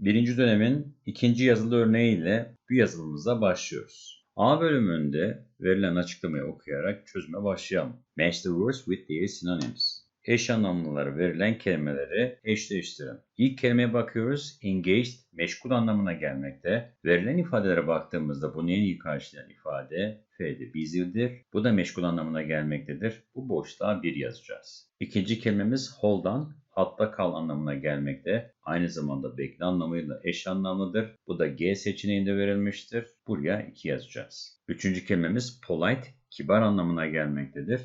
Birinci dönemin ikinci yazılı örneğiyle bu yazılımıza başlıyoruz. A bölümünde verilen açıklamayı okuyarak çözüme başlayalım. Match the words with their synonyms. Eş anlamlıları verilen kelimeleri eşleştirin. İlk kelimeye bakıyoruz. Engaged, meşgul anlamına gelmekte. Verilen ifadelere baktığımızda bunu en iyi karşılayan ifade F'de busy'dir. Bu da meşgul anlamına gelmektedir. Bu boşluğa bir yazacağız. İkinci kelimemiz hold hatta kal anlamına gelmekte. Aynı zamanda bekle anlamıyla eş anlamlıdır. Bu da G seçeneğinde verilmiştir. Buraya 2 yazacağız. Üçüncü kelimemiz polite, kibar anlamına gelmektedir.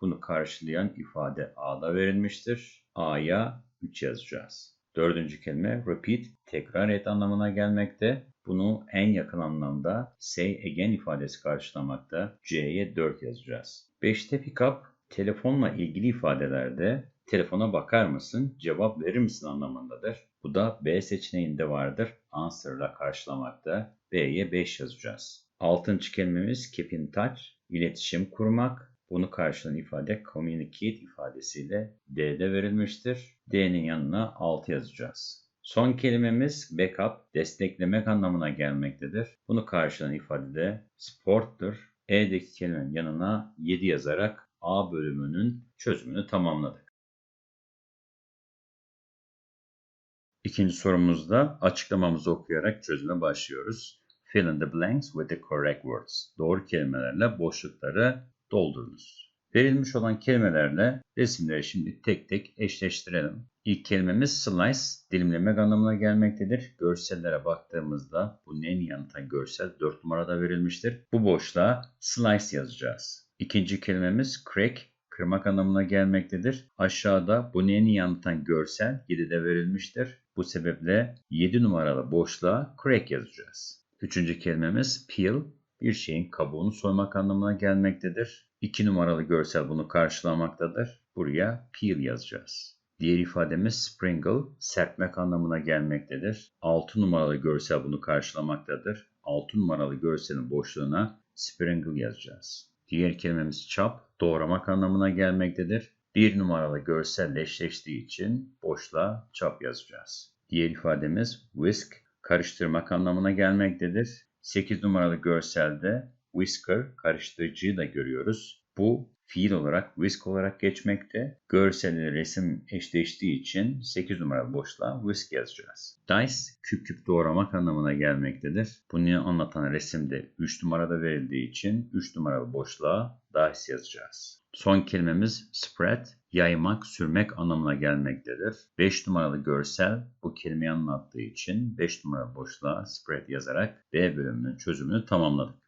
Bunu karşılayan ifade A'da verilmiştir. A'ya 3 yazacağız. Dördüncü kelime repeat, tekrar et anlamına gelmekte. Bunu en yakın anlamda say again ifadesi karşılamakta. C'ye 4 yazacağız. 5'te pick up, telefonla ilgili ifadelerde telefona bakar mısın, cevap verir misin anlamındadır. Bu da B seçeneğinde vardır. Answer'la karşılamakta. B'ye 5 yazacağız. Altıncı kelimemiz keep in touch, iletişim kurmak. Bunu karşılayan ifade communicate ifadesiyle D'de verilmiştir. D'nin yanına 6 yazacağız. Son kelimemiz backup, desteklemek anlamına gelmektedir. Bunu karşılayan ifade de sporttur. E'deki kelimenin yanına 7 yazarak A bölümünün çözümünü tamamladık. İkinci sorumuzda açıklamamızı okuyarak çözüme başlıyoruz. Fill in the blanks with the correct words. Doğru kelimelerle boşlukları doldurunuz. Verilmiş olan kelimelerle resimleri şimdi tek tek eşleştirelim. İlk kelimemiz slice, dilimlemek anlamına gelmektedir. Görsellere baktığımızda bu neyin yanıtan görsel 4 numarada verilmiştir. Bu boşluğa slice yazacağız. İkinci kelimemiz crack, kırmak anlamına gelmektedir. Aşağıda bu neyin yanıtan görsel 7'de verilmiştir. Bu sebeple 7 numaralı boşluğa crack yazacağız. Üçüncü kelimemiz peel, bir şeyin kabuğunu soymak anlamına gelmektedir. 2 numaralı görsel bunu karşılamaktadır. Buraya peel yazacağız. Diğer ifademiz sprinkle, serpmek anlamına gelmektedir. 6 numaralı görsel bunu karşılamaktadır. 6 numaralı görselin boşluğuna sprinkle yazacağız. Diğer kelimemiz chop, doğramak anlamına gelmektedir. 1 numaralı görselle eşleştiği için boşluğa chop yazacağız. Diğer ifademiz whisk, karıştırmak anlamına gelmektedir. 8 numaralı görselde whisker karıştırıcıyı da görüyoruz. Bu fiil olarak whisk olarak geçmekte. Görsel resim eşleştiği için 8 numaralı boşluğa whisk yazacağız. Dice küp küp doğramak anlamına gelmektedir. Bunu anlatan resimde 3 numarada verildiği için 3 numaralı boşluğa dice yazacağız. Son kelimemiz spread, yaymak, sürmek anlamına gelmektedir. 5 numaralı görsel bu kelimeyi anlattığı için 5 numaralı boşluğa spread yazarak B bölümünün çözümünü tamamladık.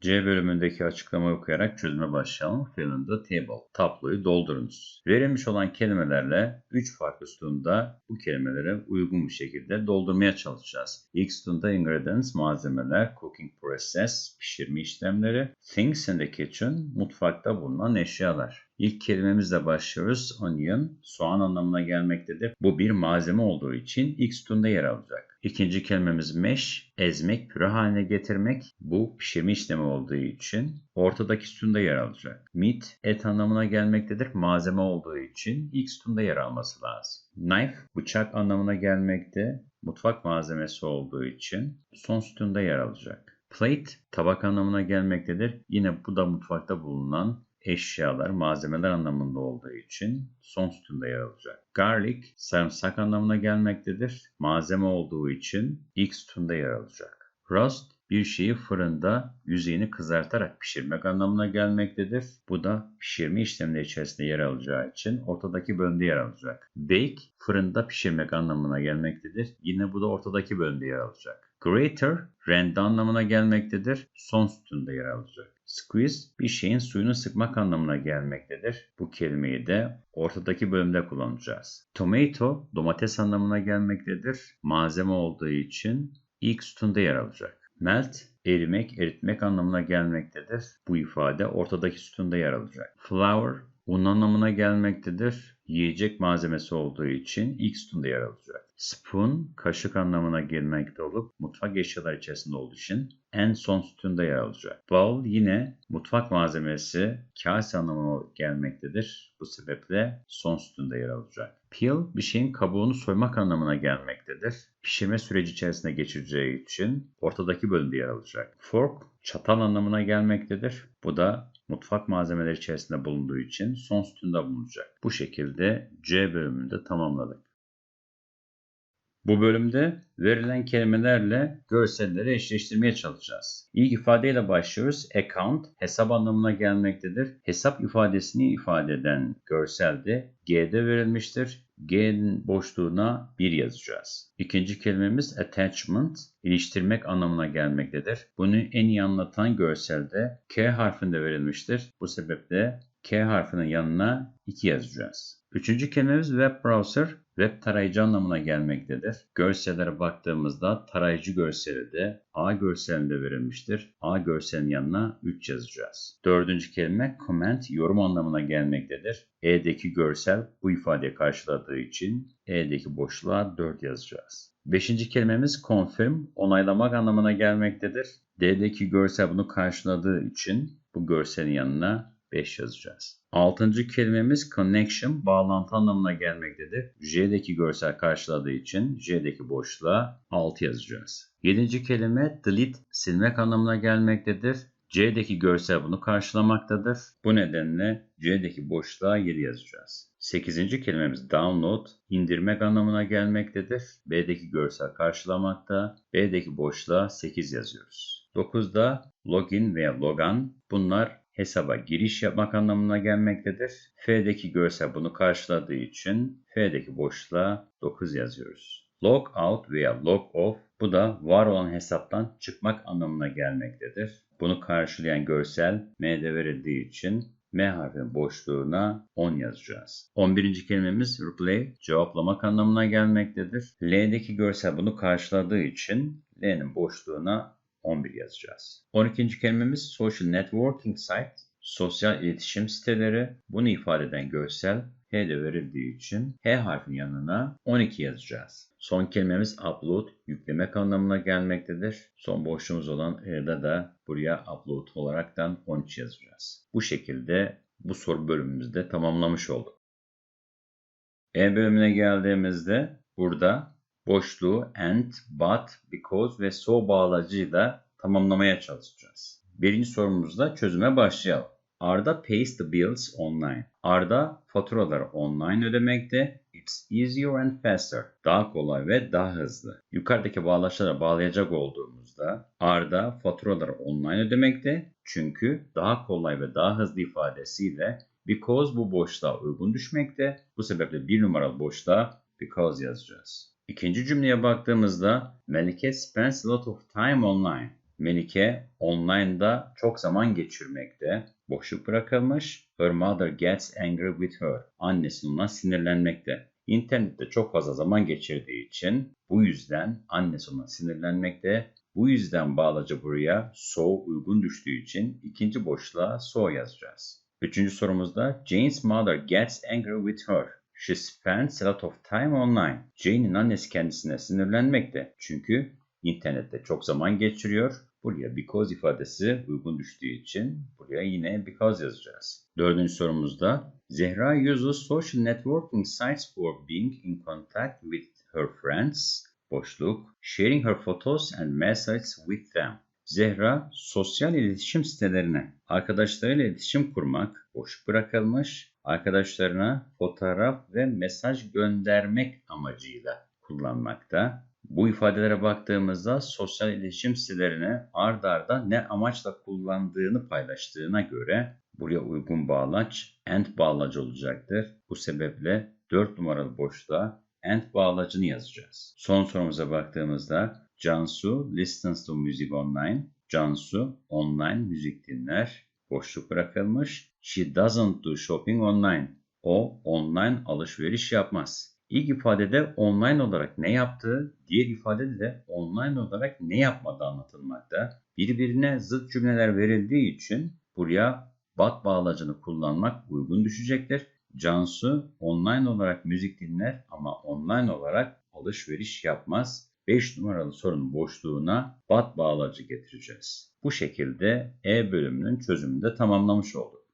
C bölümündeki açıklamayı okuyarak çözüme başlayalım. Fill in the table. Tabloyu doldurunuz. Verilmiş olan kelimelerle 3 farklı sütunda bu kelimelere uygun bir şekilde doldurmaya çalışacağız. İlk sütunda ingredients, malzemeler, cooking process, pişirme işlemleri, things in the kitchen, mutfakta bulunan eşyalar. İlk kelimemizle başlıyoruz. Onion, soğan anlamına gelmektedir. Bu bir malzeme olduğu için ilk sütunda yer alacak. İkinci kelimemiz mesh, ezmek, püre haline getirmek. Bu pişirme işlemi olduğu için ortadaki sütunda yer alacak. Meat, et anlamına gelmektedir. Malzeme olduğu için ilk sütunda yer alması lazım. Knife, bıçak anlamına gelmekte. Mutfak malzemesi olduğu için son sütunda yer alacak. Plate, tabak anlamına gelmektedir. Yine bu da mutfakta bulunan eşyalar, malzemeler anlamında olduğu için son sütunda yer alacak. Garlic, sarımsak anlamına gelmektedir. Malzeme olduğu için ilk sütunda yer alacak. Roast, bir şeyi fırında yüzeyini kızartarak pişirmek anlamına gelmektedir. Bu da pişirme işlemleri içerisinde yer alacağı için ortadaki bölümde yer alacak. Bake, fırında pişirmek anlamına gelmektedir. Yine bu da ortadaki bölümde yer alacak. Greater, rende anlamına gelmektedir. Son sütunda yer alacak. Squeeze, bir şeyin suyunu sıkmak anlamına gelmektedir. Bu kelimeyi de ortadaki bölümde kullanacağız. Tomato, domates anlamına gelmektedir. Malzeme olduğu için ilk sütunda yer alacak. Melt, erimek, eritmek anlamına gelmektedir. Bu ifade ortadaki sütunda yer alacak. Flour, un anlamına gelmektedir. Yiyecek malzemesi olduğu için ilk sütunda yer alacak. Spoon kaşık anlamına gelmekte olup mutfak eşyaları içerisinde olduğu için en son sütunda yer alacak. Bowl yine mutfak malzemesi kase anlamına gelmektedir. Bu sebeple son sütunda yer alacak. Peel bir şeyin kabuğunu soymak anlamına gelmektedir. Pişirme süreci içerisinde geçireceği için ortadaki bölümde yer alacak. Fork çatal anlamına gelmektedir. Bu da mutfak malzemeleri içerisinde bulunduğu için son sütunda bulunacak. Bu şekilde C bölümünde tamamladık. Bu bölümde verilen kelimelerle görselleri eşleştirmeye çalışacağız. İlk ifadeyle başlıyoruz. Account hesap anlamına gelmektedir. Hesap ifadesini ifade eden görselde G'de verilmiştir. G'nin boşluğuna 1 yazacağız. İkinci kelimemiz attachment, iliştirmek anlamına gelmektedir. Bunu en iyi anlatan görselde K harfinde verilmiştir. Bu sebeple K harfinin yanına 2 yazacağız. Üçüncü kelimemiz web browser, web tarayıcı anlamına gelmektedir. Görsellere baktığımızda tarayıcı görseli de A görselinde verilmiştir. A görselinin yanına 3 yazacağız. Dördüncü kelime comment, yorum anlamına gelmektedir. E'deki görsel bu ifadeyi karşıladığı için E'deki boşluğa 4 yazacağız. Beşinci kelimemiz confirm, onaylamak anlamına gelmektedir. D'deki görsel bunu karşıladığı için bu görselin yanına 5 yazacağız. Altıncı kelimemiz connection, bağlantı anlamına gelmektedir. J'deki görsel karşıladığı için J'deki boşluğa 6 yazacağız. Yedinci kelime delete, silmek anlamına gelmektedir. C'deki görsel bunu karşılamaktadır. Bu nedenle C'deki boşluğa 7 yazacağız. Sekizinci kelimemiz download, indirmek anlamına gelmektedir. B'deki görsel karşılamakta. B'deki boşluğa 8 yazıyoruz. 9'da login veya logan. Bunlar hesaba giriş yapmak anlamına gelmektedir. F'deki görsel bunu karşıladığı için F'deki boşluğa 9 yazıyoruz. Log out veya log off bu da var olan hesaptan çıkmak anlamına gelmektedir. Bunu karşılayan görsel M'de verildiği için M harfinin boşluğuna 10 yazacağız. 11. kelimemiz replay, cevaplamak anlamına gelmektedir. L'deki görsel bunu karşıladığı için L'nin boşluğuna 11 yazacağız. 12. kelimemiz social networking site, sosyal iletişim siteleri. Bunu ifade eden görsel H'de verildiği için H harfinin yanına 12 yazacağız. Son kelimemiz upload, yüklemek anlamına gelmektedir. Son boşluğumuz olan E'de de buraya upload olaraktan 13 yazacağız. Bu şekilde bu soru bölümümüzde tamamlamış olduk. E bölümüne geldiğimizde burada boşluğu and, but, because ve so bağlacıyla tamamlamaya çalışacağız. Birinci sorumuzda çözüme başlayalım. Arda pays the bills online. Arda faturaları online ödemekte. It's easier and faster. Daha kolay ve daha hızlı. Yukarıdaki bağlaçlara bağlayacak olduğumuzda Arda faturaları online ödemekte. Çünkü daha kolay ve daha hızlı ifadesiyle because bu boşluğa uygun düşmekte. Bu sebeple bir numaralı boşluğa because yazacağız. İkinci cümleye baktığımızda Melike spends a lot of time online. Melike online'da çok zaman geçirmekte. Boşluk bırakılmış. Her mother gets angry with her. Annesi ona sinirlenmekte. İnternette çok fazla zaman geçirdiği için bu yüzden annesi ona sinirlenmekte. Bu yüzden bağlaca buraya so uygun düştüğü için ikinci boşluğa so yazacağız. Üçüncü sorumuzda Jane's mother gets angry with her. She spends a lot of time online. Jane'in annesi kendisine sinirlenmekte. Çünkü internette çok zaman geçiriyor. Buraya because ifadesi uygun düştüğü için buraya yine because yazacağız. Dördüncü sorumuzda Zehra uses social networking sites for being in contact with her friends. Boşluk. Sharing her photos and messages with them. Zehra sosyal iletişim sitelerine arkadaşlarıyla iletişim kurmak boş bırakılmış, arkadaşlarına fotoğraf ve mesaj göndermek amacıyla kullanmakta. Bu ifadelere baktığımızda sosyal iletişim sitelerine ard arda ne amaçla kullandığını paylaştığına göre buraya uygun bağlaç and bağlacı olacaktır. Bu sebeple 4 numaralı boşluğa and bağlacını yazacağız. Son sorumuza baktığımızda Cansu listens to music online. Cansu online müzik dinler. Boşluk bırakılmış. She doesn't do shopping online. O online alışveriş yapmaz. İlk ifadede online olarak ne yaptığı, diğer ifadede de online olarak ne yapmadığı anlatılmakta. Birbirine zıt cümleler verildiği için buraya but bağlacını kullanmak uygun düşecektir. Cansu online olarak müzik dinler ama online olarak alışveriş yapmaz. 5 numaralı sorunun boşluğuna bat bağlacı getireceğiz. Bu şekilde E bölümünün çözümünü de tamamlamış olduk.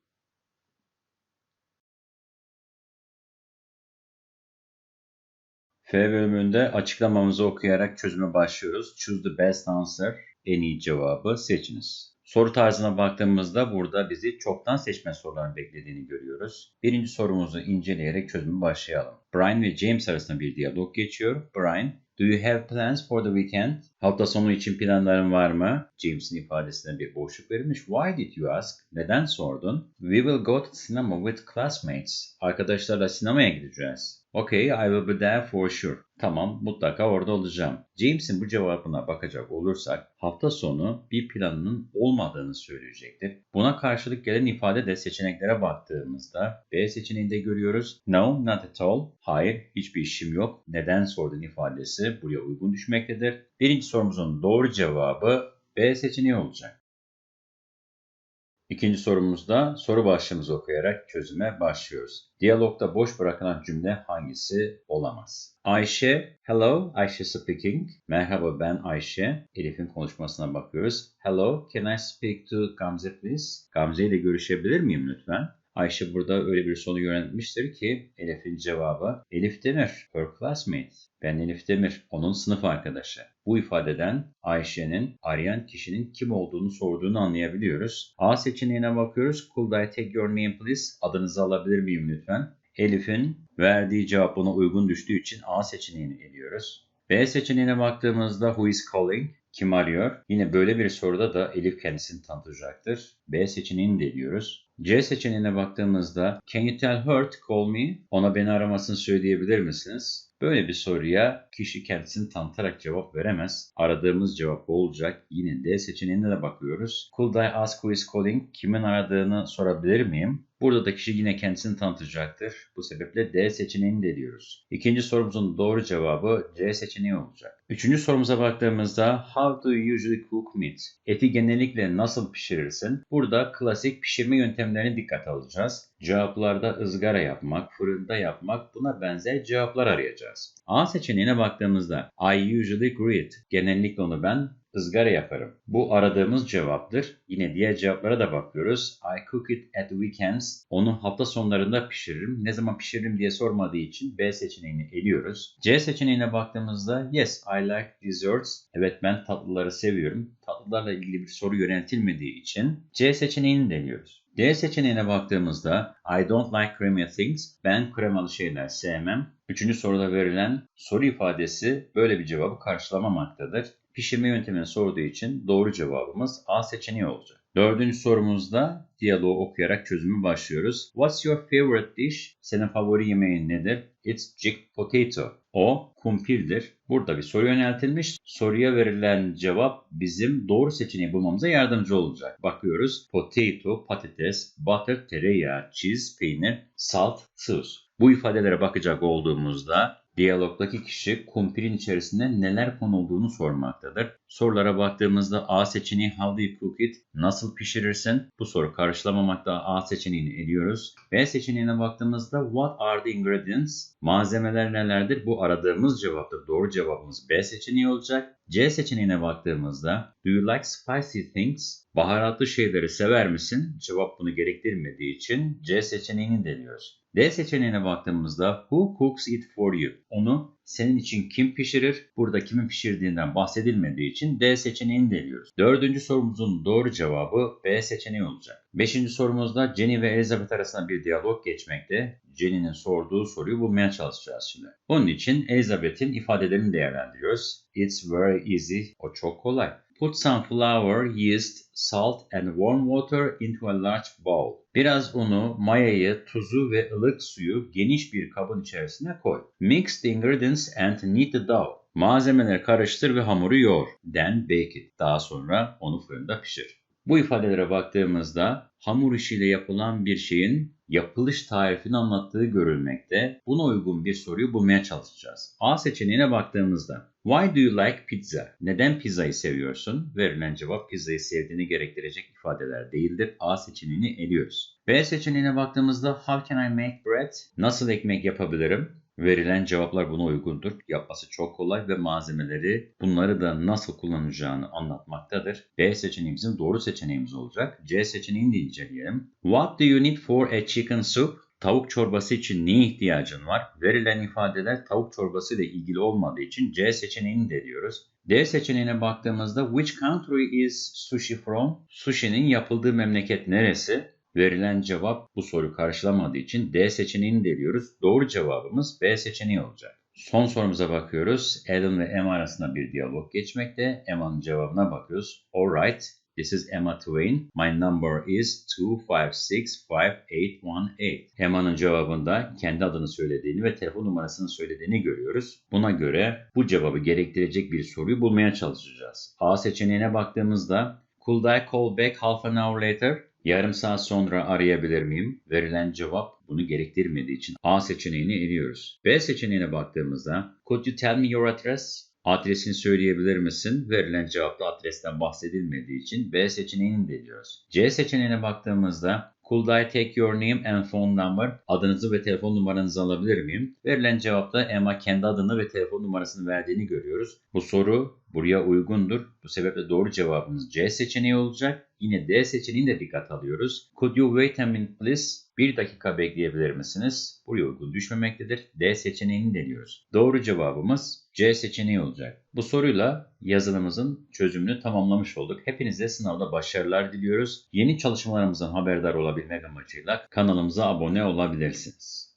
F bölümünde açıklamamızı okuyarak çözüme başlıyoruz. Choose the best answer. En iyi cevabı seçiniz. Soru tarzına baktığımızda burada bizi çoktan seçme sorularını beklediğini görüyoruz. Birinci sorumuzu inceleyerek çözüme başlayalım. Brian ve James arasında bir diyalog geçiyor. Brian, Do you have plans for the weekend? Hafta sonu için planların var mı? James'in ifadesine bir boşluk verilmiş. Why did you ask? Neden sordun? We will go to cinema with classmates. Arkadaşlarla sinemaya gideceğiz. Okay, I will be there for sure. Tamam, mutlaka orada olacağım. James'in bu cevabına bakacak olursak hafta sonu bir planının olmadığını söyleyecektir. Buna karşılık gelen ifade de seçeneklere baktığımızda B seçeneğinde görüyoruz. No, not at all. Hayır, hiçbir işim yok. Neden sordun ifadesi buraya uygun düşmektedir. Birinci sorumuzun doğru cevabı B seçeneği olacak. İkinci sorumuzda soru başlığımızı okuyarak çözüme başlıyoruz. Diyalogda boş bırakılan cümle hangisi olamaz? Ayşe, hello, Ayşe speaking. Merhaba ben Ayşe. Elif'in konuşmasına bakıyoruz. Hello, can I speak to Gamze please? Gamze ile görüşebilir miyim lütfen? Ayşe burada öyle bir soru yöneltmiştir ki Elif'in cevabı Elif Demir, her classmate. Ben Elif Demir, onun sınıf arkadaşı. Bu ifadeden Ayşe'nin arayan kişinin kim olduğunu sorduğunu anlayabiliyoruz. A seçeneğine bakıyoruz. Could I take your name please? Adınızı alabilir miyim lütfen? Elif'in verdiği cevap buna uygun düştüğü için A seçeneğini eliyoruz. B seçeneğine baktığımızda who is calling? Kim arıyor? Yine böyle bir soruda da Elif kendisini tanıtacaktır. B seçeneğini de eliyoruz. C seçeneğine baktığımızda Can you tell her to call me? Ona beni aramasını söyleyebilir misiniz? Böyle bir soruya kişi kendisini tanıtarak cevap veremez. Aradığımız cevap olacak. Yine D seçeneğine de bakıyoruz. Could I ask who is calling? Kimin aradığını sorabilir miyim? Burada da kişi yine kendisini tanıtacaktır. Bu sebeple D seçeneğini de diyoruz. İkinci sorumuzun doğru cevabı C seçeneği olacak. Üçüncü sorumuza baktığımızda How do you usually cook meat? Eti genellikle nasıl pişirirsin? Burada klasik pişirme yöntemlerini dikkat alacağız. Cevaplarda ızgara yapmak, fırında yapmak buna benzer cevaplar arayacağız. A seçeneğine baktığımızda I usually grill. Genellikle onu ben ızgara yaparım. Bu aradığımız cevaptır. Yine diğer cevaplara da bakıyoruz. I cook it at weekends. Onu hafta sonlarında pişiririm. Ne zaman pişiririm diye sormadığı için B seçeneğini eliyoruz. C seçeneğine baktığımızda yes I like desserts. Evet ben tatlıları seviyorum. Tatlılarla ilgili bir soru yöneltilmediği için C seçeneğini deniyoruz. D seçeneğine baktığımızda I don't like creamy things. Ben kremalı şeyler sevmem. Üçüncü soruda verilen soru ifadesi böyle bir cevabı karşılamamaktadır. Pişirme yöntemini sorduğu için doğru cevabımız A seçeneği olacak. Dördüncü sorumuzda diyaloğu okuyarak çözümü başlıyoruz. What's your favorite dish? Senin favori yemeğin nedir? It's chick potato. O kumpirdir. Burada bir soru yöneltilmiş. Soruya verilen cevap bizim doğru seçeneği bulmamıza yardımcı olacak. Bakıyoruz. Potato, patates, butter, tereyağı, cheese, peynir, salt, tuz. Bu ifadelere bakacak olduğumuzda Diyalogdaki kişi kumpirin içerisinde neler konulduğunu sormaktadır. Sorulara baktığımızda A seçeneği how do you cook it? Nasıl pişirirsin? Bu soru karşılamamakta A seçeneğini eliyoruz. B seçeneğine baktığımızda what are the ingredients? Malzemeler nelerdir? Bu aradığımız cevaptır. Doğru cevabımız B seçeneği olacak. C seçeneğine baktığımızda do you like spicy things? Baharatlı şeyleri sever misin? Cevap bunu gerektirmediği için C seçeneğini deniyoruz. D seçeneğine baktığımızda who cooks it for you? Onu senin için kim pişirir? Burada kimin pişirdiğinden bahsedilmediği için D seçeneğini deniyoruz. Dördüncü sorumuzun doğru cevabı B seçeneği olacak. Beşinci sorumuzda Jenny ve Elizabeth arasında bir diyalog geçmekte. Jenny'nin sorduğu soruyu bulmaya çalışacağız şimdi. Bunun için Elizabeth'in ifadelerini değerlendiriyoruz. It's very easy. O çok kolay. Put some flour, yeast, salt and warm water into a large bowl. Biraz unu, mayayı, tuzu ve ılık suyu geniş bir kabın içerisine koy. Mix the ingredients and knead the dough. Malzemeleri karıştır ve hamuru yoğur. Then bake it. Daha sonra onu fırında pişir. Bu ifadelere baktığımızda hamur işiyle yapılan bir şeyin yapılış tarifini anlattığı görülmekte. Buna uygun bir soruyu bulmaya çalışacağız. A seçeneğine baktığımızda Why do you like pizza? Neden pizzayı seviyorsun? Verilen cevap pizzayı sevdiğini gerektirecek ifadeler değildir. A seçeneğini eliyoruz. B seçeneğine baktığımızda How can I make bread? Nasıl ekmek yapabilirim? Verilen cevaplar buna uygundur. Yapması çok kolay ve malzemeleri bunları da nasıl kullanacağını anlatmaktadır. B seçeneğimizin doğru seçeneğimiz olacak. C seçeneğini de inceleyelim. What do you need for a chicken soup? Tavuk çorbası için neye ihtiyacın var? Verilen ifadeler tavuk çorbası ile ilgili olmadığı için C seçeneğini de diyoruz. D seçeneğine baktığımızda which country is sushi from? Sushi'nin yapıldığı memleket neresi? Verilen cevap bu soru karşılamadığı için D seçeneğini deliyoruz. Doğru cevabımız B seçeneği olacak. Son sorumuza bakıyoruz. Alan ve Emma arasında bir diyalog geçmekte. Emma'nın cevabına bakıyoruz. Alright, this is Emma Twain. My number is 2565818. Emma'nın cevabında kendi adını söylediğini ve telefon numarasını söylediğini görüyoruz. Buna göre bu cevabı gerektirecek bir soruyu bulmaya çalışacağız. A seçeneğine baktığımızda Could I call back half an hour later? Yarım saat sonra arayabilir miyim? Verilen cevap bunu gerektirmediği için A seçeneğini eliyoruz. B seçeneğine baktığımızda Could you tell me your address? Adresini söyleyebilir misin? Verilen cevapta adresten bahsedilmediği için B seçeneğini de eliyoruz. C seçeneğine baktığımızda Could I take your name and phone number? Adınızı ve telefon numaranızı alabilir miyim? Verilen cevapta Emma kendi adını ve telefon numarasını verdiğini görüyoruz. Bu soru buraya uygundur. Bu sebeple doğru cevabımız C seçeneği olacak. Yine D seçeneğini de dikkat alıyoruz. Could you wait a minute please? Bir dakika bekleyebilir misiniz? Buraya uygun düşmemektedir. D seçeneğini deniyoruz. Doğru cevabımız C seçeneği olacak. Bu soruyla yazılımımızın çözümünü tamamlamış olduk. Hepinize sınavda başarılar diliyoruz. Yeni çalışmalarımızdan haberdar olabilmek amacıyla kanalımıza abone olabilirsiniz.